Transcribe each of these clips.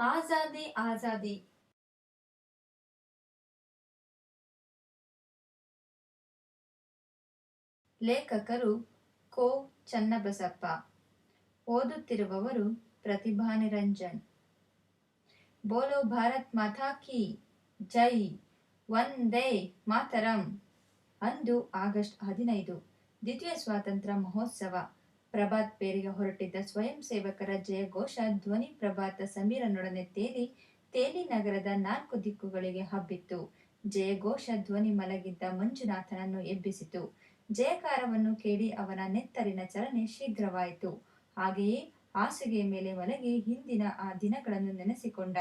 ಆಜಾದಿ ಆಜಾದಿ. ಲೇಖಕರು ಕೋ ಚನ್ನಬಸಪ್ಪ. ಓದುತ್ತಿರುವವರು ಪ್ರತಿಭಾ ನಿರಂಜನ್. ಬೋಲೋ ಭಾರತ್ ಮಾತಾ ಕಿ ಜೈ. ವಂದೇ ಮಾತರಂ. ಅಂದು ಆಗಸ್ಟ್ ಹದಿನೈದು, ದ್ವಿತೀಯ ಸ್ವಾತಂತ್ರ್ಯ ಮಹೋತ್ಸವ. ಪ್ರಭಾತ್ ಪೇರಿಗೆ ಹೊರಟಿದ್ದ ಸ್ವಯಂ ಸೇವಕರ ಜಯಘೋಷ ಧ್ವನಿ ಪ್ರಭಾತ ಸಮೀರನೊಡನೆ ತೇಲಿ ತೇಲಿ ನಗರದ ನಾಲ್ಕು ದಿಕ್ಕುಗಳಿಗೆ ಹಬ್ಬಿತ್ತು. ಜಯಘೋಷ ಧ್ವನಿ ಮಲಗಿದ್ದ ಮಂಜುನಾಥನನ್ನು ಎಬ್ಬಿಸಿತು. ಜಯಕಾರವನ್ನು ಕೇಳಿ ಅವನ ನೆತ್ತರಿನ ಚಲನೆ ಶೀಘ್ರವಾಯಿತು. ಹಾಗೆಯೇ ಹಾಸಿಗೆಯ ಮೇಲೆ ಮಲಗಿ ಹಿಂದಿನ ಆ ದಿನಗಳನ್ನು ನೆನೆಸಿಕೊಂಡ.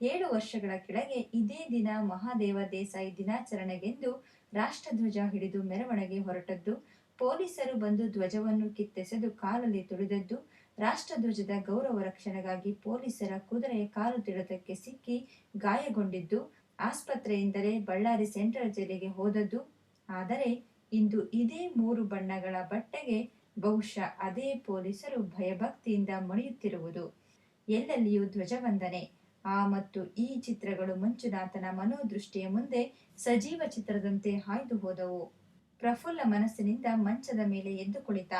ಏಳು ವರ್ಷಗಳ ಕೆಳಗೆ ಇದೇ ದಿನ ಮಹಾದೇವ ದೇಸಾಯಿ ದಿನಾಚರಣೆಗೆಂದು ರಾಷ್ಟ್ರಧ್ವಜ ಹಿಡಿದು ಮೆರವಣಿಗೆ ಹೊರಟದ್ದು ಪೊಲೀಸರು ಬಂದು ಧ್ವಜವನ್ನು ಕಿತ್ತೆಸೆದು ಕಾಲಲ್ಲಿ ತುಳಿದದ್ದು. ರಾಷ್ಟ್ರಧ್ವಜದ ಗೌರವ ರಕ್ಷಣೆಗಾಗಿ ಪೊಲೀಸರ ಕುದುರೆಯ ಕಾಲು ತಿಡದಕ್ಕೆ ಸಿಕ್ಕಿ ಗಾಯಗೊಂಡಿದ್ದು, ಆಸ್ಪತ್ರೆಯಿಂದಲೇ ಬಳ್ಳಾರಿ ಸೆಂಟ್ರಲ್ ಜೈಲಿಗೆ ಹೋದದ್ದು. ಆದರೆ ಇಂದು ಇದೇ ಮೂರು ಬಣ್ಣಗಳ ಬಟ್ಟೆಗೆ ಬಹುಶಃ ಅದೇ ಪೊಲೀಸರು ಭಯಭಕ್ತಿಯಿಂದ ಮಣಿಯುತ್ತಿರುವುದು. ಎಲ್ಲೆಲ್ಲಿಯೂ ಧ್ವಜವಂದನೆ. ಆ ಮತ್ತು ಈ ಚಿತ್ರಗಳು ಮಂಜುನಾಥನ ಮನೋದೃಷ್ಟಿಯ ಮುಂದೆ ಸಜೀವ ಚಿತ್ರದಂತೆ ಹಾಯ್ದು ಹೋದವು. ಪ್ರಫುಲ್ಲ ಮನಸ್ಸಿನಿಂದ ಮಂಚದ ಮೇಲೆ ಎದ್ದು ಕುಳಿತ.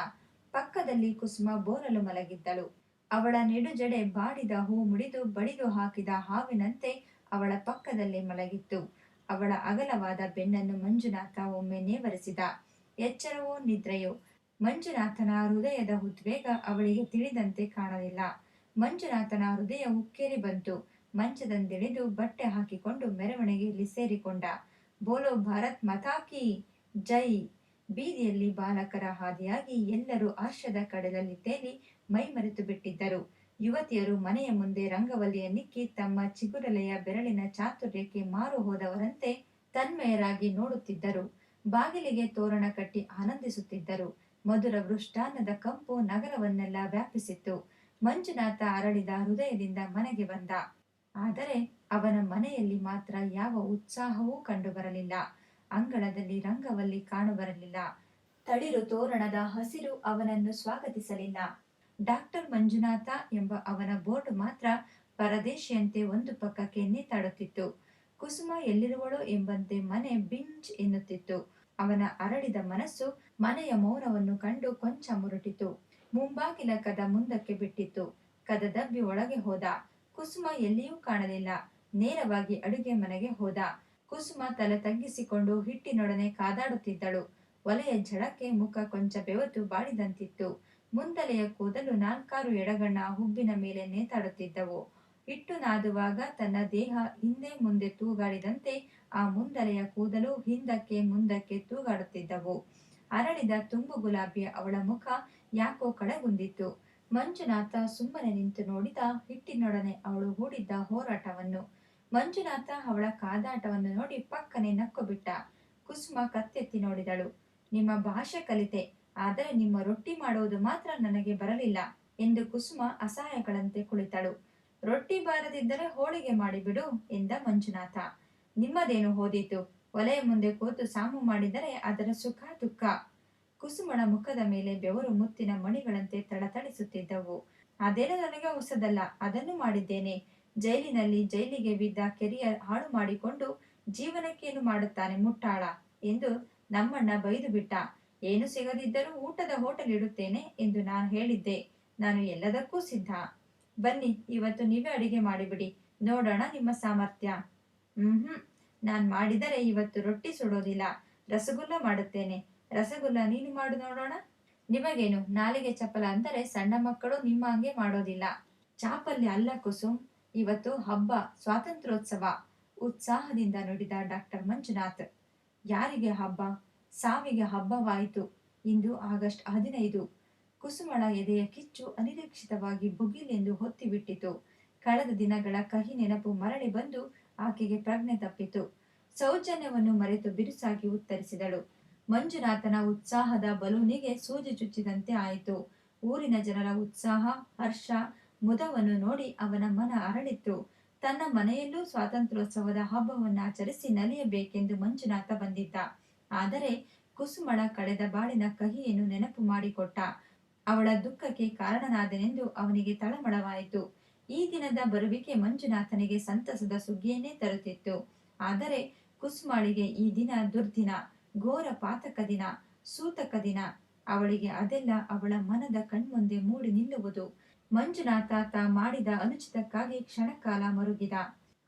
ಪಕ್ಕದಲ್ಲಿ ಕುಸುಮ ಬೋರಲು ಮಲಗಿದ್ದಳು. ಅವಳ ನೆಡುಜಡೆ ಬಾಡಿದ ಹೂ ಮುಡಿದು ಬಡಿದು ಹಾಕಿದ ಹಾವಿನಂತೆ ಅವಳ ಪಕ್ಕದಲ್ಲಿ ಮಲಗಿತ್ತು. ಅವಳ ಅಗಲವಾದ ಬೆನ್ನನ್ನು ಮಂಜುನಾಥ ಒಮ್ಮೆ ನೇವರಿಸಿದ. ಎಚ್ಚರವೋ ನಿದ್ರೆಯೋ? ಮಂಜುನಾಥನ ಹೃದಯದ ಉದ್ವೇಗ ಅವಳಿಗೆ ತಿಳಿದಂತೆ ಕಾಣಲಿಲ್ಲ. ಮಂಜುನಾಥನ ಹೃದಯ ಉಕ್ಕೇರಿ ಬಂತು. ಮಂಚದಂದಿಳಿದು ಬಟ್ಟೆ ಹಾಕಿಕೊಂಡು ಮೆರವಣಿಗೆಯಲ್ಲಿ ಸೇರಿಕೊಂಡ. ಬೋಲೋ ಭಾರತ್ ಮತಾಕಿ ಜೈ. ಬೀದಿಯಲ್ಲಿ ಬಾಲಕರ ಹಾದಿಯಾಗಿ ಎಲ್ಲರೂ ಹರ್ಷದ ಕಡಲಲ್ಲಿ ತೇಲಿ ಮೈ ಮರೆತು ಬಿಟ್ಟಿದ್ದರು. ಯುವತಿಯರು ಮನೆಯ ಮುಂದೆ ರಂಗವಲ್ಲಿಯನ್ನಿಕ್ಕಿ ತಮ್ಮ ಚಿಗುರಲೆಯ ಬೆರಳಿನ ಚಾತುರ್ಯಕ್ಕೆ ಮಾರು ಹೋದವರಂತೆ ತನ್ಮಯರಾಗಿ ನೋಡುತ್ತಿದ್ದರು. ಬಾಗಿಲಿಗೆ ತೋರಣ ಕಟ್ಟಿ ಆನಂದಿಸುತ್ತಿದ್ದರು. ಮಧುರ ವೃಷ್ಟಾನದ ಕಂಪು ನಗರವನ್ನೆಲ್ಲ ವ್ಯಾಪಿಸಿತ್ತು. ಮಂಜುನಾಥ ಅರಳಿದ ಹೃದಯದಿಂದ ಮನೆಗೆ ಬಂದ. ಆದರೆ ಅವನ ಮನೆಯಲ್ಲಿ ಮಾತ್ರ ಯಾವ ಉತ್ಸಾಹವೂ ಕಂಡುಬರಲಿಲ್ಲ. ಅಂಗಳದಲ್ಲಿ ರಂಗವಲ್ಲಿ ಕಾಣಬರಲಿಲ್ಲ. ತಳಿರು ತೋರಣದ ಹಸಿರು ಅವನನ್ನು ಸ್ವಾಗತಿಸಲಿಲ್ಲ. ಡಾಕ್ಟರ್ ಮಂಜುನಾಥ ಎಂಬ ಅವನ ಬೋರ್ಡ್ ಮಾತ್ರ ಪರದೇಶಿಯಂತೆ ಒಂದು ಪಕ್ಕಕ್ಕೆ ನೇತಾಡುತ್ತಿತ್ತು. ಕುಸುಮ ಎಲ್ಲಿರುವಳೋ ಎಂಬಂತೆ ಮನೆ ಬಿಂಚ್ ಎನ್ನುತ್ತಿತ್ತು. ಅವನ ಅರಳಿದ ಮನಸ್ಸು ಮನೆಯ ಮೌನವನ್ನು ಕಂಡು ಕೊಂಚ ಮುರುಟಿತು. ಮುಂಬಾಗಿಲ ಕದ ಮುಂದಕ್ಕೆ ಬಿಟ್ಟಿತ್ತು. ಕದ ದಬ್ಬಿ ಒಳಗೆ ಹೋದ. ಕುಸುಮ ಎಲ್ಲಿಯೂ ಕಾಣಲಿಲ್ಲ. ನೇರವಾಗಿ ಅಡುಗೆ ಮನೆಗೆ ಹೋದ. ಕುಸುಮ ತಲೆ ತಗ್ಗಿಸಿಕೊಂಡು ಹಿಟ್ಟಿನೊಡನೆ ಕಾದಾಡುತ್ತಿದ್ದಳು. ಒಲೆಯ ಜಡಕ್ಕೆ ಮುಖ ಕೊಂಚ ಬೆವತು ಬಾಡಿದಂತಿತ್ತು ಮುಂದಲೆಯ ಕೂದಲು ನಾಲ್ಕಾರು ಎಡಗಣ್ಣ ಹುಬ್ಬಿನ ಮೇಲೆ ನೇತಾಡುತ್ತಿದ್ದವು. ಹಿಟ್ಟು ನಾದುವಾಗ ತನ್ನ ದೇಹ ಹಿಂದೆ ಮುಂದೆ ತೂಗಾಡಿದಂತೆ ಆ ಮುಂದಲೆಯ ಕೂದಲು ಹಿಂದಕ್ಕೆ ಮುಂದಕ್ಕೆ ತೂಗಾಡುತ್ತಿದ್ದವು. ಅರಳಿದ ತುಂಬು ಗುಲಾಬಿಯ ಅವಳ ಮುಖ ಯಾಕೋ ಕಡೆಗುಂದಿತ್ತು ಮಂಜುನಾಥ ಸುಮ್ಮನೆ ನಿಂತು ನೋಡಿದ ಹಿಟ್ಟಿನೊಡನೆ ಅವಳು ಹೂಡಿದ್ದ ಹೋರಾಟವನ್ನು. ಮಂಜುನಾಥ ಅವಳ ಕಾದಾಟವನ್ನು ನೋಡಿ ಪಕ್ಕನೆ ನಕ್ಕು ಬಿಟ್ಟ. ಕುಸುಮ ಕತ್ತೆತ್ತಿ ನೋಡಿದಳು. ನಿಮ್ಮ ಭಾಷೆ ಕಲಿತೆ, ಆದರೆ ನಿಮ್ಮ ರೊಟ್ಟಿ ಮಾಡುವುದು ಮಾತ್ರ ನನಗೆ ಬರಲಿಲ್ಲ ಎಂದು ಕುಸುಮ ಅಸಹಾಯಗಳಂತೆ ಕುಳಿತಳು. ರೊಟ್ಟಿ ಬಾರದಿದ್ದರೆ ಹೋಳಿಗೆ ಮಾಡಿಬಿಡು ಎಂದ ಮಂಜುನಾಥ. ನಿಮ್ಮದೇನು ಹೋದೀತು? ಒಲೆಯ ಮುಂದೆ ಕೂತು ಸಾಮು ಮಾಡಿದರೆ ಅದರ ಸುಖ, ದುಃಖ. ಕುಸುಮಳ ಮುಖದ ಮೇಲೆ ಬೆವರು ಮುತ್ತಿನ ಮಣಿಗಳಂತೆ ತಳತಳಿಸುತ್ತಿದ್ದವು. ಅದೇನು ನನಗೆ ಹೊಸದಲ್ಲ, ಅದನ್ನು ಮಾಡಿದ್ದೇನೆ. ಜೈಲಿನಲ್ಲಿ ಜೈಲಿಗೆ ಬಿದ್ದ ಕೆರಿಯರ್ ಹಾಳು ಮಾಡಿಕೊಂಡು ಜೀವನಕ್ಕೇನು ಮಾಡುತ್ತಾನೆ ಮುಟ್ಟಾಳ ಎಂದು ನಮ್ಮಣ್ಣ ಬೈದು ಬಿಟ್ಟ. ಏನು ಸಿಗದಿದ್ದರೂ ಊಟದ ಹೋಟೆಲ್ ಇಡುತ್ತೇನೆ ಎಂದು ನಾನು ಹೇಳಿದ್ದೆ. ನಾನು ಎಲ್ಲದಕ್ಕೂ ಸಿದ್ಧ. ಬನ್ನಿ, ಇವತ್ತು ನೀವೇ ಅಡಿಗೆ ಮಾಡಿಬಿಡಿ. ನೋಡೋಣ ನಿಮ್ಮ ಸಾಮರ್ಥ್ಯ. ಹ್ಮ್ ಹ್ಮ್. ನಾನ್ ಮಾಡಿದರೆ ಇವತ್ತು ರೊಟ್ಟಿ ಸುಡೋದಿಲ್ಲ. ರಸಗುಲ್ಲ ಮಾಡುತ್ತೇನೆ. ರಸಗುಲ್ಲ ನೀನು ಮಾಡು ನೋಡೋಣ. ನಿಮಗೇನು ನಾಲಿಗೆ ಚಪಲ ಅಂದರೆ ಸಣ್ಣ ಮಕ್ಕಳು ನಿಮ್ಮ ಹಂಗೆ ಮಾಡೋದಿಲ್ಲ. ಚಾಪಲ್ಲಿ ಅಲ್ಲ ಕುಸುಮ್ ಇವತ್ತು ಹಬ್ಬ ಸ್ವಾತಂತ್ರ್ಯೋತ್ಸವ ಉತ್ಸಾಹದಿಂದ ನುಡಿದ ಡಾಕ್ಟರ್ ಮಂಜುನಾಥ್. ಯಾರಿಗೆ ಹಬ್ಬ? ಸಾವಿಗೆ ಹಬ್ಬವಾಯಿತು. ಇಂದು ಆಗಸ್ಟ್ ಹದಿನೈದು. ಕುಸುಮಳ ಎದೆಯ ಕಿಚ್ಚು ಅನಿರೀಕ್ಷಿತವಾಗಿ ಬುಗಿಲೆಂದು ಹೊತ್ತಿಬಿಟ್ಟಿತು. ಕಳೆದ ದಿನಗಳ ಕಹಿ ನೆನಪು ಮರಳಿ ಬಂದು ಆಕೆಗೆ ಪ್ರಜ್ಞೆ ತಪ್ಪಿತು. ಸೌಜನ್ಯವನ್ನು ಮರೆತು ಬಿರುಸಾಗಿ ಉತ್ತರಿಸಿದಳು. ಮಂಜುನಾಥನ ಉತ್ಸಾಹದ ಬಲೂನಿಗೆ ಸೂಜಿ ಚುಚ್ಚಿದಂತೆ ಆಯಿತು. ಊರಿನ ಜನರ ಉತ್ಸಾಹ, ಹರ್ಷ ಮುದವನ್ನು ನೋಡಿ ಅವನ ಮನ ಅರಳಿತ್ತು ತನ್ನ ಮನೆಯಲ್ಲೂ ಸ್ವಾತಂತ್ರ್ಯೋತ್ಸವದ ಹಬ್ಬವನ್ನು ಆಚರಿಸಿ ನಲಿಯಬೇಕೆಂದು ಮಂಜುನಾಥ ಬಂದಿದ್ದ. ಆದರೆ ಕುಸುಮಳ ಕಳೆದ ಬಾಳಿನ ಕಹಿಯನ್ನು ನೆನಪು ಮಾಡಿಕೊಟ್ಟ. ಅವಳ ದುಃಖಕ್ಕೆ ಕಾರಣನಾದನೆಂದು ಅವನಿಗೆ ತಳಮಳವಾಯಿತು. ಈ ದಿನದ ಬರುವಿಕೆ ಮಂಜುನಾಥನಿಗೆ ಸಂತಸದ ಸುಗ್ಗಿಯನ್ನೇ ತರುತ್ತಿತ್ತು. ಆದರೆ ಕುಸುಮಾಳಿಗೆ ಈ ದಿನ ದುರ್ದಿನ, ಘೋರ ಪಾತಕ ದಿನ, ಸೂತಕ ದಿನ. ಅವಳಿಗೆ ಅದೆಲ್ಲ ಅವಳ ಮನದ ಕಣ್ಮುಂದೆ ಮೂಡಿ ನಿಲ್ಲುವುದು. ಮಂಜುನಾಥ ತಾ ಮಾಡಿದ ಅನುಚಿತಕ್ಕಾಗಿ ಕ್ಷಣಕಾಲ ಮರುಗಿದ.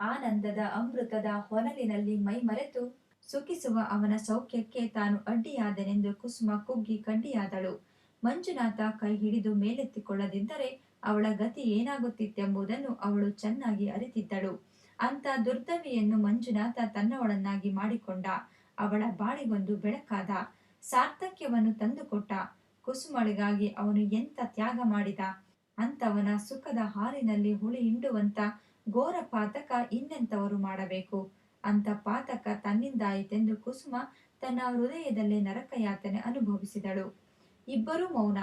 ಆನಂದದ ಅಮೃತದ ಹೊನಲಿನಲ್ಲಿ ಮೈ ಮರೆತು ಸುಖಿಸುವ ಅವನ ಸೌಖ್ಯಕ್ಕೆ ತಾನು ಅಡ್ಡಿಯಾದನೆಂದು ಕುಸುಮ ಕುಗ್ಗಿ ಕಂಡಿಯಾದಳು. ಮಂಜುನಾಥ ಕೈ ಹಿಡಿದು ಮೇಲೆತ್ತಿಕೊಳ್ಳದಿದ್ದರೆ ಅವಳ ಗತಿ ಏನಾಗುತ್ತಿತ್ತೆಂಬುದನ್ನು ಅವಳು ಚೆನ್ನಾಗಿ ಅರಿತಿದ್ದಳು. ಅಂತ ದುರ್ದವಿಯನ್ನು ಮಂಜುನಾಥ ತನ್ನವಳನ್ನಾಗಿ ಮಾಡಿಕೊಂಡ. ಅವಳ ಬಾಳಿಗೊಂದು ಬೆಳಕಾದ. ಸಾರ್ಥಕ್ಯವನ್ನು ತಂದುಕೊಟ್ಟ. ಕುಸುಮಳಿಗಾಗಿ ಅವನು ಎಂತ ತ್ಯಾಗ ಮಾಡಿದ? ಅಂತವನ ಸುಖದ ಹಾಲಿನಲ್ಲಿ ಹುಳಿ ಹಿಂಡುವಂತ ಘೋರ ಪಾತಕ ಇನ್ನೆಂತವರು ಮಾಡಬೇಕು? ಅಂತ ಪಾತಕ ತನ್ನಿಂದಾಯಿತೆಂದು ಕುಸುಮ ತನ್ನ ಹೃದಯದಲ್ಲಿ ನರಕಯಾತನೆ ಅನುಭವಿಸಿದಳು. ಇಬ್ಬರೂ ಮೌನ,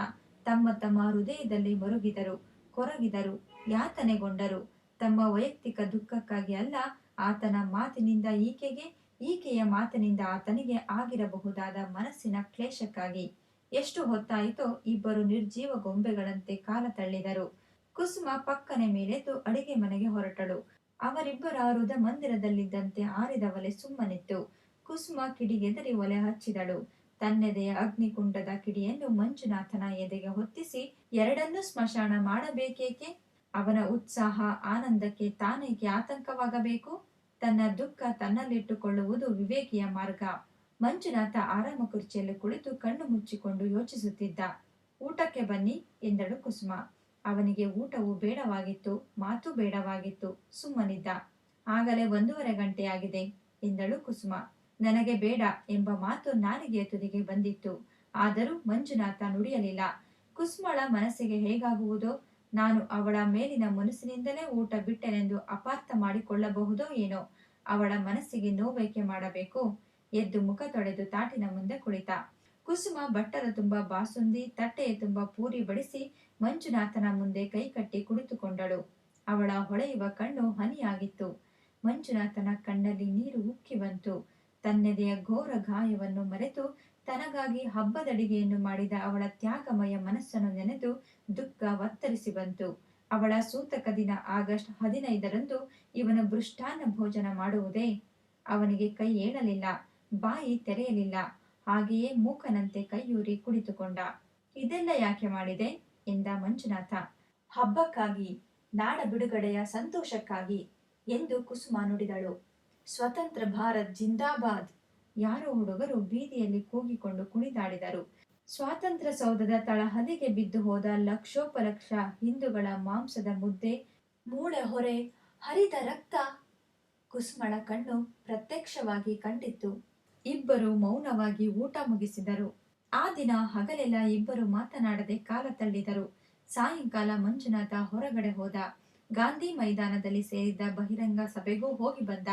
ತಮ್ಮ ತಮ್ಮ ಹೃದಯದಲ್ಲಿ ಮರುಗಿದರು, ಕೊರಗಿದರು, ಯಾತನೆಗೊಂಡರು. ತಮ್ಮ ವೈಯಕ್ತಿಕ ದುಃಖಕ್ಕಾಗಿ ಅಲ್ಲ, ಆತನ ಮಾತಿನಿಂದ ಈಕೆಗೆ, ಈಕೆಯ ಮಾತಿನಿಂದ ಆತನಿಗೆ ಆಗಿರಬಹುದಾದ ಮನಸ್ಸಿನ ಕ್ಲೇಶಕ್ಕಾಗಿ. ಎಷ್ಟು ಹೊತ್ತಾಯಿತೋ ಇಬ್ಬರು ನಿರ್ಜೀವ ಗೊಂಬೆಗಳಂತೆ ಕಾಲ ತಳ್ಳಿದರು. ಕುಸುಮ ಪಕ್ಕನೆ ಮೇಲೆದ್ದು ಅಡಿಗೆ ಮನೆಗೆ ಹೊರಟಳು. ಅವರಿಬ್ಬರ ಹೃದ ಮಂದಿರದಲ್ಲಿದ್ದಂತೆ ಆರಿದ ಒಲೆ ಸುಮ್ಮನಿತ್ತು. ಕುಸುಮ ಕಿಡಿಗೆದರಿ ಒಲೆ ಹಚ್ಚಿದಳು. ತನ್ನೆದೆಯ ಅಗ್ನಿಕುಂಡದ ಕಿಡಿಯನ್ನು ಮಂಜುನಾಥನ ಎದೆಗೆ ಹೊತ್ತಿಸಿ ಎರಡನ್ನೂ ಸ್ಮಶಾನ ಮಾಡಬೇಕೇಕೆ? ಅವನ ಉತ್ಸಾಹ, ಆನಂದಕ್ಕೆ ತಾನೇಕೆ ಆತಂಕವಾಗಬೇಕು? ತನ್ನ ದುಃಖ ತನ್ನಲ್ಲಿಟ್ಟುಕೊಳ್ಳುವುದು ವಿವೇಕಿಯ ಮಾರ್ಗ. ಮಂಜುನಾಥ ಆರಾಮ ಕುರ್ಚಿಯಲ್ಲಿ ಕುಳಿತು ಕಣ್ಣು ಮುಚ್ಚಿಕೊಂಡು ಯೋಚಿಸುತ್ತಿದ್ದ, ಊಟಕ್ಕೆ ಬನ್ನಿ ಎಂದಳು ಕುಸುಮ. ಅವನಿಗೆ ಊಟವು ಬೇಡವಾಗಿತ್ತು, ಮಾತು ಬೇಡವಾಗಿತ್ತು, ಸುಮ್ಮನಿದ್ದ. ಆಗಲೇ ಒಂದೂವರೆ ಗಂಟೆಯಾಗಿದೆ ಎಂದಳು ಕುಸುಮ. ನನಗೆ ಬೇಡ ಎಂಬ ಮಾತು ನಾಲಿಗೆಯ ತುದಿಗೆ ಬಂದಿತ್ತು. ಆದರೂ ಮಂಜುನಾಥ ನುಡಿಯಲಿಲ್ಲ. ಕುಸುಮಳ ಮನಸ್ಸಿಗೆ ಹೇಗಾಗುವುದೋ, ನಾನು ಅವಳ ಮೇಲಿನ ಮನಸ್ಸಿನಿಂದಲೇ ಊಟ ಬಿಟ್ಟೆನೆಂದು ಅಪಾರ್ಥ ಮಾಡಿಕೊಳ್ಳಬಹುದೋ ಏನೋ, ಅವಳ ಮನಸ್ಸಿಗೆ ನೋವೇಕೆ ಮಾಡಬೇಕು? ಎದ್ದು ಮುಖ ತೊಳೆದು ತಾಟಿನ ಮುಂದೆ ಕುಳಿತ. ಕುಸುಮ ಬಟ್ಟಲ ತುಂಬ ಬಾಸುಂದಿ, ತಟ್ಟೆಯ ತುಂಬ ಪೂರಿ ಬಡಿಸಿ ಮಂಜುನಾಥನ ಮುಂದೆ ಕೈ ಕಟ್ಟಿ ಕುಳಿತುಕೊಂಡಳು. ಅವಳ ಹೊಳೆಯುವ ಕಣ್ಣು ಹನಿಯಾಗಿತ್ತು. ಮಂಜುನಾಥನ ಕಣ್ಣಲ್ಲಿ ನೀರು ಉಕ್ಕಿ ಬಂತು. ತನ್ನೆದೆಯ ಘೋರ ಗಾಯವನ್ನು ಮರೆತು ತನಗಾಗಿ ಹಬ್ಬದಡಿಗೆಯನ್ನು ಮಾಡಿದ ಅವಳ ತ್ಯಾಗಮಯ ಮನಸ್ಸನ್ನು ನೆನೆದು ದುಃಖ ಒತ್ತರಿಸಿ ಬಂತು. ಅವಳ ಸೂತಕ ದಿನ ಆಗಸ್ಟ್ ಹದಿನೈದರಂದು ಇವನು ಬೃಷ್ಟಾನ್ನ ಭೋಜನ ಮಾಡುವುದೇ ಅವನಿಗೆ ಕೈ ಏಳಲಿಲ್ಲ. ಬಾಯಿ ತೆರೆಯಲಿಲ್ಲ. ಹಾಗೆಯೇ ಮೂಕನಂತೆ ಕೈಯೂರಿ ಕುಳಿತುಕೊಂಡ. ಇದೆಲ್ಲ ಯಾಕೆ ಮಾಡಿದೆ? ಎಂದ ಮಂಜುನಾಥ. ಹಬ್ಬಕ್ಕಾಗಿ, ನಾಡ ಬಿಡುಗಡೆಯ ಸಂತೋಷಕ್ಕಾಗಿ ಎಂದು ಕುಸುಮ ನುಡಿದಳು. ಸ್ವತಂತ್ರ ಭಾರತ್ ಜಿಂದಾಬಾದ್. ಯಾರೋ ಹುಡುಗರು ಬೀದಿಯಲ್ಲಿ ಕೂಗಿಕೊಂಡು ಕುಣಿದಾಡಿದರು. ಸ್ವಾತಂತ್ರ್ಯ ಸೌಧದ ತಳಹದಿಗೆ ಬಿದ್ದು ಹೋದ ಲಕ್ಷೋಪಲಕ್ಷ ಹಿಂದೂಗಳ ಮಾಂಸದ ಮುದ್ದೆ, ಮೂಳೆ ಹೊರೆ, ಹರಿದ ರಕ್ತ ಕುಸುಮಳ ಕಣ್ಣು ಪ್ರತ್ಯಕ್ಷವಾಗಿ ಕಂಡಿತ್ತು. ಇಬ್ಬರು ಮೌನವಾಗಿ ಊಟ ಮುಗಿಸಿದರು. ಆ ದಿನ ಹಗಲೆಲ್ಲ ಇಬ್ಬರು ಮಾತನಾಡದೆ ಕಾಲ ತಳ್ಳಿದರು. ಸಾಯಂಕಾಲ ಮಂಜುನಾಥ ಹೊರಗಡೆ ಹೋದ. ಗಾಂಧಿ ಮೈದಾನದಲ್ಲಿ ಸೇರಿದ್ದ ಬಹಿರಂಗ ಸಭೆಗೂ ಹೋಗಿ ಬಂದ.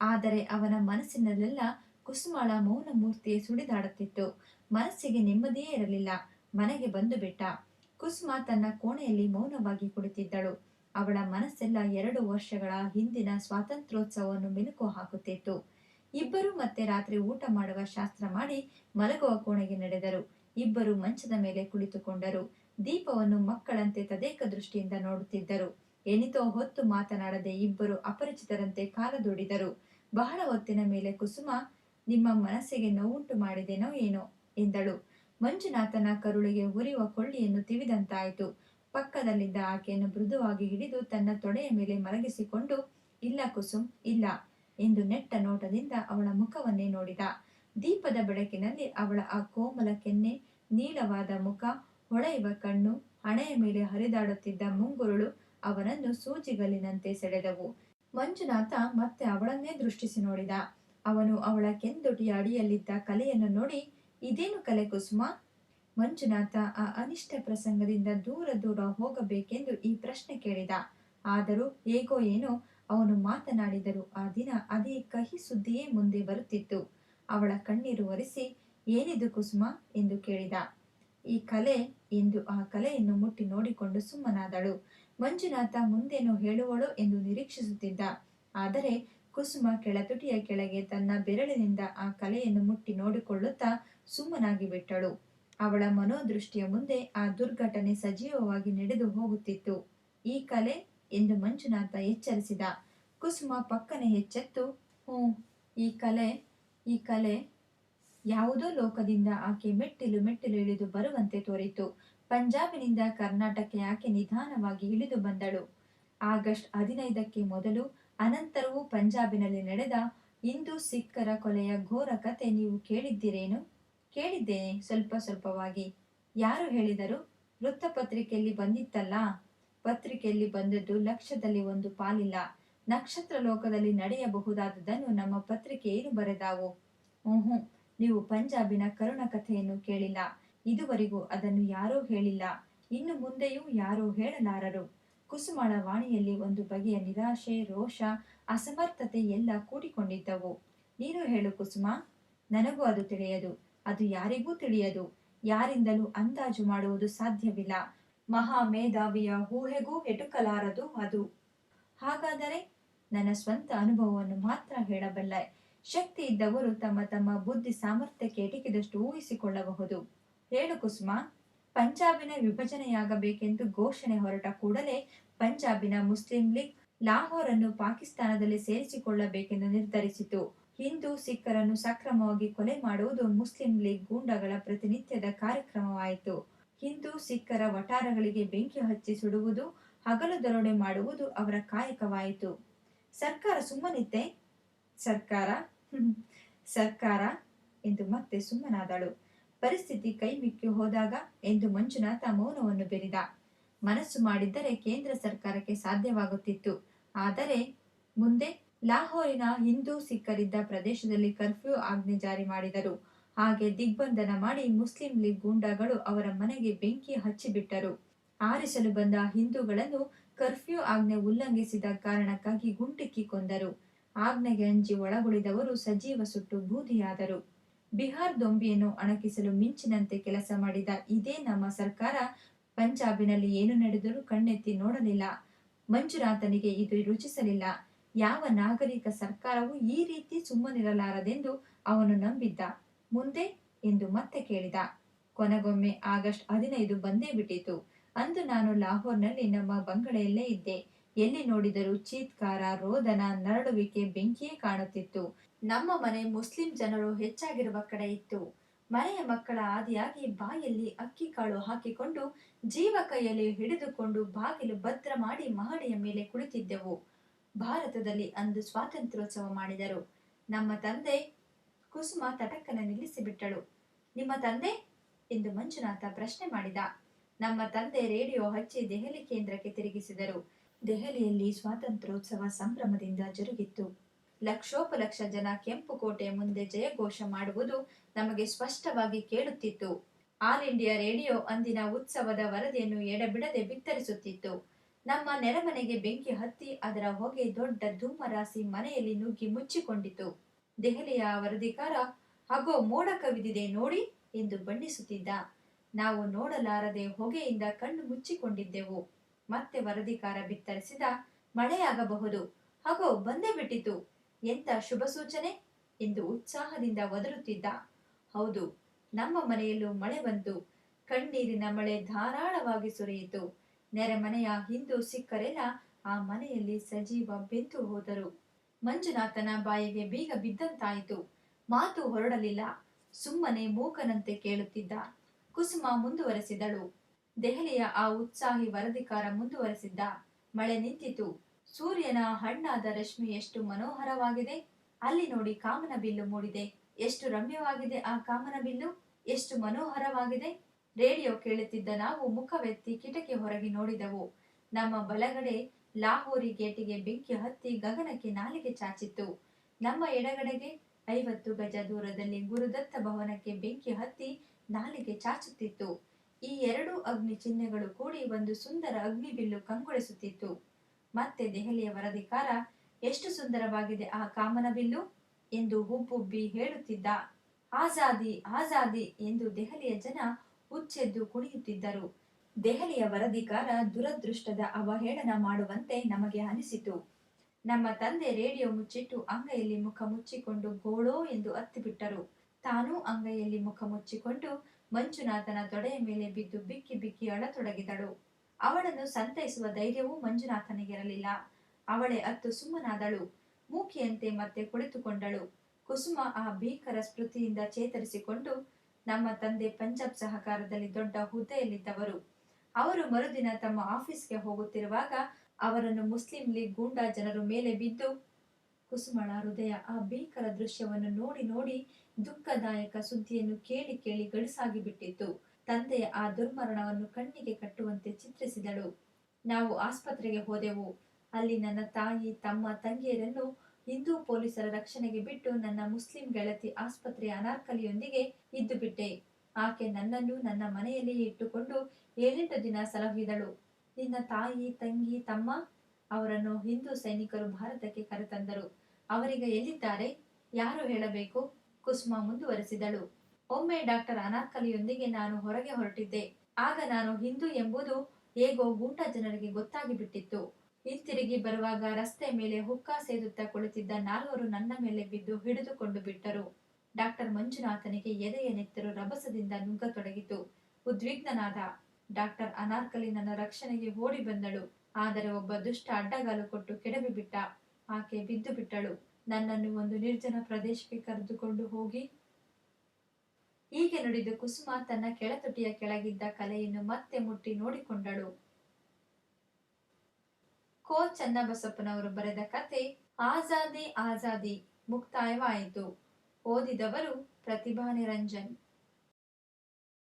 ಆದರೆ ಅವನ ಮನಸ್ಸಿನಲ್ಲೆಲ್ಲ ಕುಸುಮಾಳ ಮೌನ ಮೂರ್ತಿ ಸುಡಿದಾಡುತ್ತಿತ್ತು ಮನಸ್ಸಿಗೆ ನೆಮ್ಮದಿಯೇ ಇರಲಿಲ್ಲ. ಮನೆಗೆ ಬಂದು ಬಿಟ್ಟ. ಕುಸುಮ ತನ್ನ ಕೋಣೆಯಲ್ಲಿ ಮೌನವಾಗಿ ಕುಳಿತಿದ್ದಳು. ಅವಳ ಮನಸ್ಸೆಲ್ಲ ಎರಡು ವರ್ಷಗಳ ಹಿಂದಿನ ಸ್ವಾತಂತ್ರ್ಯೋತ್ಸವವನ್ನು ಮಿಲುಕು ಹಾಕುತ್ತಿತ್ತು. ಇಬ್ಬರು ಮತ್ತೆ ರಾತ್ರಿ ಊಟ ಮಾಡುವ ಶಾಸ್ತ್ರ ಮಾಡಿ ಮಲಗುವ ಕೋಣೆಗೆ ನಡೆದರು. ಇಬ್ಬರು ಮಂಚದ ಮೇಲೆ ಕುಳಿತುಕೊಂಡರು. ದೀಪವನ್ನು ಮಕ್ಕಳಂತೆ ತದೇಕ ದೃಷ್ಟಿಯಿಂದ ನೋಡುತ್ತಿದ್ದರು. ಎನಿತೋ ಹೊತ್ತು ಮಾತನಾಡದೆ ಇಬ್ಬರು ಅಪರಿಚಿತರಂತೆ ಕಾಲ ದೂಡಿದರು. ಬಹಳ ಹೊತ್ತಿನ ಮೇಲೆ ಕುಸುಮ, ನಿಮ್ಮ ಮನಸ್ಸಿಗೆ ನೋವುಂಟು ಮಾಡಿದೆನೋ ಏನೋ ಎಂದಳು. ಮಂಜುನಾಥನ ಕರುಳಿಗೆ ಉರಿಯುವ ಕೊಳ್ಳಿಯನ್ನು ತಿವಿದಂತಾಯಿತು. ಪಕ್ಕದಲ್ಲಿದ್ದ ಆಕೆಯನ್ನು ಮೃದುವಾಗಿ ಹಿಡಿದು ತನ್ನ ತೊಡೆಯ ಮೇಲೆ ಮಲಗಿಸಿಕೊಂಡು, ಇಲ್ಲ ಕುಸುಮ್, ಇಲ್ಲ. ಎಂದು ನೆಟ್ಟ ನೋಟದಿಂದ ಅವಳ ಮುಖವನ್ನೇ ನೋಡಿದ. ದೀಪದ ಬೆಳಕಿನಲ್ಲಿ ಅವಳ ಆ ಕೋಮಲ ಕೆನ್ನೆ ನೀಳವಾದ ಮುಖ, ಹೊಳೆಯುವ ಕಣ್ಣು, ಹಣೆಯ ಮೇಲೆ ಹರಿದಾಡುತ್ತಿದ್ದ ಮುಂಗುರುಳು ಅವನನ್ನು ಸೂಜಿಗಲ್ಲಿನಂತೆ ಸೆಳೆದವು. ಮಂಜುನಾಥ ಮತ್ತೆ ಅವಳನ್ನೇ ದೃಷ್ಟಿಸಿ ನೋಡಿದ. ಅವನು ಅವಳ ಕೆಂದುಟಿಯ ಅಡಿಯಲ್ಲಿದ್ದ ಕಲೆಯನ್ನು ನೋಡಿ, ಇದೇನು ಕಲೆ ಕುಸುಮ? ಮಂಜುನಾಥ ಆ ಅನಿಷ್ಟ ಪ್ರಸಂಗದಿಂದ ದೂರ ದೂರ ಹೋಗಬೇಕೆಂದು ಈ ಪ್ರಶ್ನೆ ಕೇಳಿದ. ಆದರೂ ಹೇಗೋ ಏನೋ ಅವನು ಮಾತನಾಡಿದರು ಆ ದಿನ ಅದೇ ಕಹಿ ಸುದ್ದಿಯೇ ಮುಂದೆ ಬರುತ್ತಿತ್ತು. ಅವಳ ಕಣ್ಣೀರು ಒರೆಸಿ, ಏನಿದು ಕುಸುಮ? ಎಂದು ಕೇಳಿದ. ಈ ಕಲೆ ಎಂದು ಆ ಕಲೆಯನ್ನು ಮುಟ್ಟಿ ನೋಡಿಕೊಂಡು ಸುಮ್ಮನಾದಳು. ಮಂಜುನಾಥ ಮುಂದೇನು ಹೇಳುವಳು ಎಂದು ನಿರೀಕ್ಷಿಸುತ್ತಿದ್ದ. ಆದರೆ ಕುಸುಮ ಕೆಳತುಟಿಯ ಕೆಳಗೆ ತನ್ನ ಬೆರಳಿನಿಂದ ಆ ಕಲೆಯನ್ನು ಮುಟ್ಟಿ ನೋಡಿಕೊಳ್ಳುತ್ತಾ ಸುಮ್ಮನಾಗಿ ಬಿಟ್ಟಳು. ಅವಳ ಮನೋದೃಷ್ಟಿಯ ಮುಂದೆ ಆ ದುರ್ಘಟನೆ ಸಜೀವವಾಗಿ ನಡೆದು ಹೋಗುತ್ತಿತ್ತು. ಈ ಕಲೆ ಎಂದು ಮಂಜುನಾಥ ಎಚ್ಚರಿಸಿದ. ಕುಸುಮ ಪಕ್ಕನೆ ಎಚ್ಚೆತ್ತು. ಹ್ಞೂ, ಈ ಕಲೆ ಈ ಕಲೆ ಯಾವುದೋ ಲೋಕದಿಂದ ಆಕೆ ಮೆಟ್ಟಿಲು ಮೆಟ್ಟಿಲು ಇಳಿದು ಬರುವಂತೆ ತೋರಿತು. ಪಂಜಾಬಿನಿಂದ ಕರ್ನಾಟಕಕ್ಕೆ ಆಕೆ ನಿಧಾನವಾಗಿ ಇಳಿದು ಬಂದಳು. ಆಗಸ್ಟ್ ಹದಿನೈದಕ್ಕೆ ಮೊದಲು ಅನಂತರವೂ ಪಂಜಾಬಿನಲ್ಲಿ ನಡೆದ ಇಂದು ಸಿಖ್ಖರ ಕೊಲೆಯ ಘೋರ ಕತೆ ನೀವು ಕೇಳಿದ್ದೀರೇನು? ಕೇಳಿದ್ದೇನೆ, ಸ್ವಲ್ಪ ಸ್ವಲ್ಪವಾಗಿ. ಯಾರು ಹೇಳಿದರು? ವೃತ್ತಪತ್ರಿಕೆಯಲ್ಲಿ ಬಂದಿತ್ತಲ್ಲ? ಪತ್ರಿಕೆಯಲ್ಲಿ ಬಂದದ್ದು ಲಕ್ಷದಲ್ಲಿ ಒಂದು ಪಾಲಿಲ್ಲ. ನಕ್ಷತ್ರ ಲೋಕದಲ್ಲಿ ನಡೆಯಬಹುದಾದದನ್ನು ನಮ್ಮ ಪತ್ರಿಕೆ ಏನು ಬರೆದಾವು? ಹ್ಞೂ ನೀವು ಪಂಜಾಬಿನ ಕರುಣ ಕಥೆಯನ್ನು ಕೇಳಿಲ್ಲ. ಇದುವರೆಗೂ ಅದನ್ನು ಯಾರೂ ಹೇಳಿಲ್ಲ. ಇನ್ನು ಮುಂದೆಯೂ ಯಾರೂ ಹೇಳಲಾರರು. ಕುಸುಮಳ ವಾಣಿಯಲ್ಲಿ ಒಂದು ಬಗೆಯ ನಿರಾಶೆ, ರೋಷ, ಅಸಮರ್ಥತೆ ಎಲ್ಲ ಕೂಡಿಕೊಂಡಿದ್ದವು. ನೀನು ಹೇಳು ಕುಸುಮ. ನನಗೂ ಅದು ತಿಳಿಯದು. ಅದು ಯಾರಿಗೂ ತಿಳಿಯದು. ಯಾರಿಂದಲೂ ಅಂದಾಜು ಮಾಡುವುದು ಸಾಧ್ಯವಿಲ್ಲ. ಮಹಾ ಮೇಧಾವಿಯ ಊಹೆಗೂ ಹೆಟುಕಲಾರದು ಅದು. ಹಾಗಾದರೆ ನನ್ನ ಸ್ವಂತ ಅನುಭವವನ್ನು ಮಾತ್ರ ಹೇಳಬಲ್ಲೆ. ಶಕ್ತಿ ಇದ್ದವರು ತಮ್ಮ ತಮ್ಮ ಬುದ್ಧಿ ಸಾಮರ್ಥ್ಯಕ್ಕೆ ಎಟಕಿದಷ್ಟು ಊಹಿಸಿಕೊಳ್ಳಬಹುದು. ಹೇಳು ಕುಸುಮ, ಪಂಜಾಬಿನ ವಿಭಜನೆಯಾಗಬೇಕೆಂದು ಘೋಷಣೆ ಹೊರಟ ಕೂಡಲೇ ಪಂಜಾಬಿನ ಮುಸ್ಲಿಂ ಲೀಗ್ ಲಾಹೋರ್ ಅನ್ನು ಪಾಕಿಸ್ತಾನದಲ್ಲಿ ಸೇರಿಸಿಕೊಳ್ಳಬೇಕೆಂದು ನಿರ್ಧರಿಸಿತು. ಹಿಂದೂ ಸಿಖ್ಖರನ್ನು ಸಕ್ರಮವಾಗಿ ಕೊಲೆ ಮಾಡುವುದು ಮುಸ್ಲಿಂ ಲೀಗ್ ಗೂಂಡಗಳ ಪ್ರತಿನಿತ್ಯದ ಕಾರ್ಯಕ್ರಮವಾಯಿತು. ಹಿಂದೂ ಸಿಖ್ಖರ ವಠಾರಗಳಿಗೆ ಬೆಂಕಿ ಹಚ್ಚಿ ಸುಡುವುದು, ಹಗಲು ದರೋಡೆ ಮಾಡುವುದು ಅವರ ಕಾಯಕವಾಯಿತು. ಸರ್ಕಾರ ಸುಮ್ಮನಿತ್ತೆ? ಸರ್ಕಾರ? ಸರ್ಕಾರ? ಎಂದು ಮತ್ತೆ ಸುಮ್ಮನಾದಳು. ಪರಿಸ್ಥಿತಿ ಕೈ ಮಿಕ್ಕಿ ಹೋದಾಗ ಎಂದು ಮಂಜುನಾಥ ಮೌನವನ್ನು ಬೆರಿದ. ಮನಸ್ಸು ಮಾಡಿದ್ದರೆ ಕೇಂದ್ರ ಸರ್ಕಾರಕ್ಕೆ ಸಾಧ್ಯವಾಗುತ್ತಿತ್ತು. ಆದರೆ ಮುಂದೆ ಲಾಹೋರಿನ ಹಿಂದೂ ಸಿಖ್ಖರಿದ್ದ ಪ್ರದೇಶದಲ್ಲಿ ಕರ್ಫ್ಯೂ ಆಜ್ಞೆ ಜಾರಿ ಮಾಡಿದರು. ಹಾಗೆ ದಿಗ್ಬಂಧನ ಮಾಡಿ ಮುಸ್ಲಿಂ ಲೀಗ್ ಗೂಂಡಾಗಳು ಅವರ ಮನೆಗೆ ಬೆಂಕಿ ಹಚ್ಚಿಬಿಟ್ಟರು. ಆರಿಸಲು ಬಂದ ಹಿಂದೂಗಳನ್ನು ಕರ್ಫ್ಯೂ ಆಜ್ಞೆ ಉಲ್ಲಂಘಿಸಿದ ಕಾರಣಕ್ಕಾಗಿ ಗುಂಟಿಕ್ಕಿ ಕೊಂದರು. ಆಜ್ಞೆಗೆ ಅಂಜಿ ಒಳಗುಳಿದವರು ಸಜೀವ ಸುಟ್ಟು ಬೂದಿಯಾದರು. ಬಿಹಾರ್ ದೊಂಬಿಯನ್ನು ಅಣಕಿಸಲು ಮಿಂಚಿನಂತೆ ಕೆಲಸ ಮಾಡಿದ ಇದೇ ನಮ್ಮ ಸರ್ಕಾರ ಪಂಜಾಬಿನಲ್ಲಿ ಏನು ನಡೆದರೂ ಕಣ್ಣೆತ್ತಿ ನೋಡಲಿಲ್ಲ. ಮಂಜುನಾಥನಿಗೆ ಇದು ರುಚಿಸಲಿಲ್ಲ. ಯಾವ ನಾಗರಿಕ ಸರ್ಕಾರವು ಈ ರೀತಿ ಸುಮ್ಮನಿರಲಾರದೆಂದು ಅವನು ನಂಬಿದ್ದ. ಮುಂದೆ ಎಂದು ಮತ್ತೆ ಕೇಳಿದ. ಕೊನೆಗೊಮ್ಮೆ ಆಗಸ್ಟ್ ಹದಿನೈದು ಬಂದೇ ಬಿಟ್ಟಿತು. ಅಂದು ನಾನು ಲಾಹೋರ್ನಲ್ಲಿ ನಮ್ಮ ಬಂಗಲೆಯಲ್ಲೇ ಇದ್ದೆ. ಎಲ್ಲಿ ನೋಡಿದರೂ ಚೀತ್ಕಾರ, ರೋದನ, ನರಳುವಿಕೆ, ಬೆಂಕಿಯೇ ಕಾಣುತ್ತಿತ್ತು. ನಮ್ಮ ಮನೆ ಮುಸ್ಲಿಂ ಜನರು ಹೆಚ್ಚಾಗಿರುವ ಕಡೆ ಇತ್ತು. ಮನೆಯ ಮಕ್ಕಳ ಆದಿಯಾಗಿ ಬಾಯಲ್ಲಿ ಅಕ್ಕಿ ಕಾಳು ಹಾಕಿಕೊಂಡು ಜೀವ ಕೈಯಲ್ಲಿ ಹಿಡಿದುಕೊಂಡು ಬಾಗಿಲು ಭದ್ರ ಮಾಡಿ ಮಹಡಿಯ ಮೇಲೆ ಕುಳಿತಿದ್ದೆವು. ಭಾರತದಲ್ಲಿ ಅಂದು ಸ್ವಾತಂತ್ರ್ಯೋತ್ಸವ ಮಾಡಿದರು. ನಮ್ಮ ತಂದೆ ಕುಸುಮ ತಟಕ್ಕನೆ ನಿಲ್ಲಿಸಿಬಿಟ್ಟಳು. ನಿಮ್ಮ ತಂದೆ? ಎಂದು ಮಂಜುನಾಥ ಪ್ರಶ್ನೆ ಮಾಡಿದ. ನಮ್ಮ ತಂದೆ ರೇಡಿಯೋ ಹಚ್ಚಿ ದೆಹಲಿ ಕೇಂದ್ರಕ್ಕೆ ತಿರುಗಿಸಿದರು. ದೆಹಲಿಯಲ್ಲಿ ಸ್ವಾತಂತ್ರ್ಯೋತ್ಸವ ಸಂಭ್ರಮದಿಂದ ಜರುಗಿತ್ತು. ಲಕ್ಷೋಪಲಕ್ಷ ಜನ ಕೆಂಪು ಕೋಟೆ ಮುಂದೆ ಜಯಘೋಷ ಮಾಡುವುದು ನಮಗೆ ಸ್ಪಷ್ಟವಾಗಿ ಕೇಳುತ್ತಿತ್ತು. ಆಲ್ ಇಂಡಿಯಾ ರೇಡಿಯೋ ಅಂದಿನ ಉತ್ಸವದ ವರದಿಯನ್ನು ಎಡಬಿಡದೆ ಬಿತ್ತರಿಸುತ್ತಿತ್ತು. ನಮ್ಮ ನೆರೆಮನೆಗೆ ಬೆಂಕಿ ಹತ್ತಿ ಅದರ ಹೊಗೆ ದೊಡ್ಡ ಧೂಮರಾಸಿ ಮನೆಯಲ್ಲಿ ನುಗ್ಗಿ ಮುಚ್ಚಿಕೊಂಡಿತು. ದೆಹಲಿಯ ವರದಿಕಾರ ಹಾಗೋ ಮೋಡ ಕವಿದಿದೆ ನೋಡಿ ಎಂದು ಬಣ್ಣಿಸುತ್ತಿದ್ದ. ನಾವು ನೋಡಲಾರದೆ ಹೊಗೆಯಿಂದ ಕಣ್ಣು ಮುಚ್ಚಿಕೊಂಡಿದ್ದೆವು. ಮತ್ತೆ ವರದಿಕಾರ ಬಿತ್ತರಿಸಿದ ಮಳೆಯಾಗಬಹುದು ಹಾಗೋ ಬಂದೇ ಬಿಟ್ಟಿತು. ಎಂತ ಶುಭ ಸೂಚನೆ ಎಂದು ಉತ್ಸಾಹದಿಂದ ಒದರುತ್ತಿದ್ದ. ಹೌದು, ನಮ್ಮ ಮನೆಯಲ್ಲೂ ಮಳೆ ಬಂತು. ಕಣ್ಣೀರಿನ ಮಳೆ ಧಾರಾಳವಾಗಿ ಸುರಿಯಿತು. ನೆರೆಮನೆಯ ಹಿಂದೂ ಸಿಕ್ಕರೆಲ್ಲ ಆ ಮನೆಯಲ್ಲಿ ಸಜೀವ ಬೆಂತು ಹೋದರು. ಮಂಜುನಾಥನ ಬಾಯಿಗೆ ಬೀಗ ಬಿದ್ದಂತಾಯಿತು. ಮಾತು ಹೊರಡಲಿಲ್ಲ. ಸುಮ್ಮನೆ ಮೂಕನಂತೆ ಕೇಳುತ್ತಿದ್ದ. ಕುಸುಮ ಮುಂದುವರೆಸಿದಳು. ದೆಹಲಿಯ ಆ ಉತ್ಸಾಹಿ ವರದಿಕಾರ ಮುಂದುವರೆಸಿದ್ದ. ಮಳೆ ನಿಂತಿತು. ಸೂರ್ಯನ ಹಣ್ಣಾದ ರಶ್ಮಿ ಎಷ್ಟು ಮನೋಹರವಾಗಿದೆ. ಅಲ್ಲಿ ನೋಡಿ ಕಾಮನ ಬಿಲ್ಲು ಮೂಡಿದೆ. ಎಷ್ಟು ರಮ್ಯವಾಗಿದೆ ಆ ಕಾಮನ ಬಿಲ್ಲು. ಎಷ್ಟು ಮನೋಹರವಾಗಿದೆ. ರೇಡಿಯೋ ಕೇಳುತ್ತಿದ್ದ ನಾವು ಮುಖವೆತ್ತಿ ಕಿಟಕಿ ಹೊರಗೆ ನೋಡಿದೆವು. ನಮ್ಮ ಬಲಗಡೆ ಲಾಹೋರಿ ಗೇಟಿಗೆ ಬೆಂಕಿ ಹತ್ತಿ ಗಗನಕ್ಕೆ ನಾಲಿಗೆ ಚಾಚಿತ್ತು. ನಮ್ಮ ಎಡಗಡೆಗೆ ಐವತ್ತು ಗಜ ದೂರದಲ್ಲಿ ಗುರುದತ್ತ ಭವನಕ್ಕೆ ಬೆಂಕಿ ಹತ್ತಿ ನಾಲಿಗೆ ಚಾಚುತ್ತಿತ್ತು. ಈ ಎರಡು ಅಗ್ನಿ ಚಿಹ್ನೆಗಳು ಕೂಡಿ ಒಂದು ಸುಂದರ ಅಗ್ನಿಬಿಲ್ಲು ಕಂಗೊಳಿಸುತ್ತಿತ್ತು. ಮತ್ತೆ ದೆಹಲಿಯ ವರದಿಕಾರ ಎಷ್ಟು ಸುಂದರವಾಗಿದೆ ಆ ಕಾಮನ ಬಿಲ್ಲು? ಎಂದು ಹುಬ್ಬುಬ್ಬಿ ಹೇಳುತ್ತಿದ್ದ. ಆಜಾದಿ ಆಜಾದಿ ಎಂದು ದೆಹಲಿಯ ಜನ ಹುಚ್ಚೆದ್ದು ಕುಣಿಯುತ್ತಿದ್ದರು. ದೆಹಲಿಯ ವರದಿಗಾರ ದುರದೃಷ್ಟದ ಅವಹೇಳನ ಮಾಡುವಂತೆ ನಮಗೆ ಅನಿಸಿತು. ನಮ್ಮ ತಂದೆ ರೇಡಿಯೋ ಮುಚ್ಚಿಟ್ಟು ಅಂಗೈಯಲ್ಲಿ ಮುಖ ಮುಚ್ಚಿಕೊಂಡು ಗೋಳೋ ಎಂದು ಅತ್ತಿಬಿಟ್ಟರು. ತಾನೂ ಅಂಗೈಯಲ್ಲಿ ಮುಖ ಮುಚ್ಚಿಕೊಂಡು ಮಂಜುನಾಥನ ತೊಡೆಯ ಮೇಲೆ ಬಿದ್ದು ಬಿಕ್ಕಿ ಬಿಕ್ಕಿ ಅಳತೊಡಗಿದಳು. ಅವಳನ್ನು ಸಂತೈಸುವ ಧೈರ್ಯವೂ ಮಂಜುನಾಥನಿಗಿರಲಿಲ್ಲ. ಅವಳೇ ಅತ್ತು ಸುಮ್ಮನಾದಳು. ಮೂಕಿಯಂತೆ ಮತ್ತೆ ಕುಳಿತುಕೊಂಡಳು. ಕುಸುಮ ಆ ಭೀಕರ ಸ್ಮೃತಿಯಿಂದ ಚೇತರಿಸಿಕೊಂಡು ನಮ್ಮ ತಂದೆ ಪಂಜಾಬ್ ಸಹಕಾರದಲ್ಲಿ ದೊಡ್ಡ ಹುದ್ದೆಯಲ್ಲಿದ್ದವರು. ಅವರು ಮರುದಿನ ತಮ್ಮ ಆಫೀಸ್ಗೆ ಹೋಗುತ್ತಿರುವಾಗ ಅವರನ್ನು ಮುಸ್ಲಿಂ ಲೀಗ್ ಗೂಂಡಾ ಜನರು ಮೇಲೆ ಬಿದ್ದು ಕುಸುಮಳ ಹೃದಯ ಆ ಭೀಕರ ದೃಶ್ಯವನ್ನು ನೋಡಿ ನೋಡಿ ದುಃಖದಾಯಕ ಸುದ್ದಿಯನ್ನು ಕೇಳಿ ಕೇಳಿ ಗಳಿಸಾಗಿ ಬಿಟ್ಟಿತ್ತು. ತಂದೆಯ ಆ ದುರ್ಮರಣವನ್ನು ಕಣ್ಣಿಗೆ ಕಟ್ಟುವಂತೆ ಚಿತ್ರಿಸಿದಳು. ನಾವು ಆಸ್ಪತ್ರೆಗೆ ಹೋದೆವು. ಅಲ್ಲಿ ನನ್ನ ತಾಯಿ, ತಮ್ಮ ತಂಗಿಯರನ್ನು ಹಿಂದೂ ಪೊಲೀಸರ ರಕ್ಷಣೆಗೆ ಬಿಟ್ಟು ನನ್ನ ಮುಸ್ಲಿಂ ಗೆಳತಿ ಆಸ್ಪತ್ರೆಯ ಅನಾರ್ಕಲಿಯೊಂದಿಗೆ ಇದ್ದು ಬಿಟ್ಟೆ. ಆಕೆ ನನ್ನನ್ನು ನನ್ನ ಮನೆಯಲ್ಲಿಯೇ ಇಟ್ಟುಕೊಂಡು ಏಳೆಂಟು ದಿನ ಸಲಹಿದಳು ನಿನ್ನ ತಾಯಿ, ತಂಗಿ, ತಮ್ಮ ಅವರನ್ನು ಹಿಂದೂ ಸೈನಿಕರು ಭಾರತಕ್ಕೆ ಕರೆತಂದರು. ಅವರಿಗೆ ಎಲ್ಲಿದ್ದಾರೆ? ಯಾರು ಹೇಳಬೇಕು? ಕುಸುಮ ಮುಂದುವರೆಸಿದಳು. ಒಮ್ಮೆ ಡಾಕ್ಟರ್ ಅನಾರ್ಕಲಿಯೊಂದಿಗೆ ನಾನು ಹೊರಗೆ ಹೊರಟಿದ್ದೆ. ಆಗ ನಾನು ಹಿಂದೂ ಎಂಬುದು ಹೇಗೋ ಊಟ ಜನರಿಗೆ ಗೊತ್ತಾಗಿ ಬಿಟ್ಟಿತ್ತು. ಹಿಂತಿರುಗಿ ಬರುವಾಗ ರಸ್ತೆ ಮೇಲೆ ಹುಕ್ಕಾ ಸೇದುತ್ತಾ ಕುಳಿತಿದ್ದ ನಾಲ್ವರು ನನ್ನ ಮೇಲೆ ಬಿದ್ದು ಹಿಡಿದುಕೊಂಡು ಬಿಟ್ಟರು. ಡಾಕ್ಟರ್ ಮಂಜುನಾಥನಿಗೆ ಎದೆಯ ನೆತ್ತರು ರಭಸದಿಂದ ನುಗ್ಗತೊಡಗಿತು. ಉದ್ವಿಗ್ನನಾದ ಡಾಕ್ಟರ್ ಅನಾರ್ಕಲಿ ನನ್ನ ರಕ್ಷಣೆಗೆ ಓಡಿ ಬಂದಳು. ಆದರೆ ಒಬ್ಬ ದುಷ್ಟ ಅಡ್ಡಗಾಲು ಕೊಟ್ಟು ಕೆಡವಿ ಬಿಟ್ಟ. ಆಕೆ ಬಿದ್ದು ಬಿಟ್ಟಳು. ನನ್ನನ್ನು ಒಂದು ನಿರ್ಜನ ಪ್ರದೇಶಕ್ಕೆ ಕರೆದುಕೊಂಡು ಹೋಗಿ. ಹೀಗೆ ನುಡಿದು ಕುಸುಮ ತನ್ನ ಕೆಳತುಟಿಯ ಕೆಳಗಿದ್ದ ಕಲೆಯನ್ನು ಮತ್ತೆ ಮುಟ್ಟಿ ನೋಡಿಕೊಂಡಳು. ಕೋ ಚನ್ನಬಸಪ್ಪನವರು ಬರೆದ ಕತೆ ಆಜಾದಿ ಆಜಾದಿ ಮುಕ್ತಾಯವಾಯಿತು. ಓದಿದವರು ಪ್ರತಿಭಾ ನಿರಂಜನ್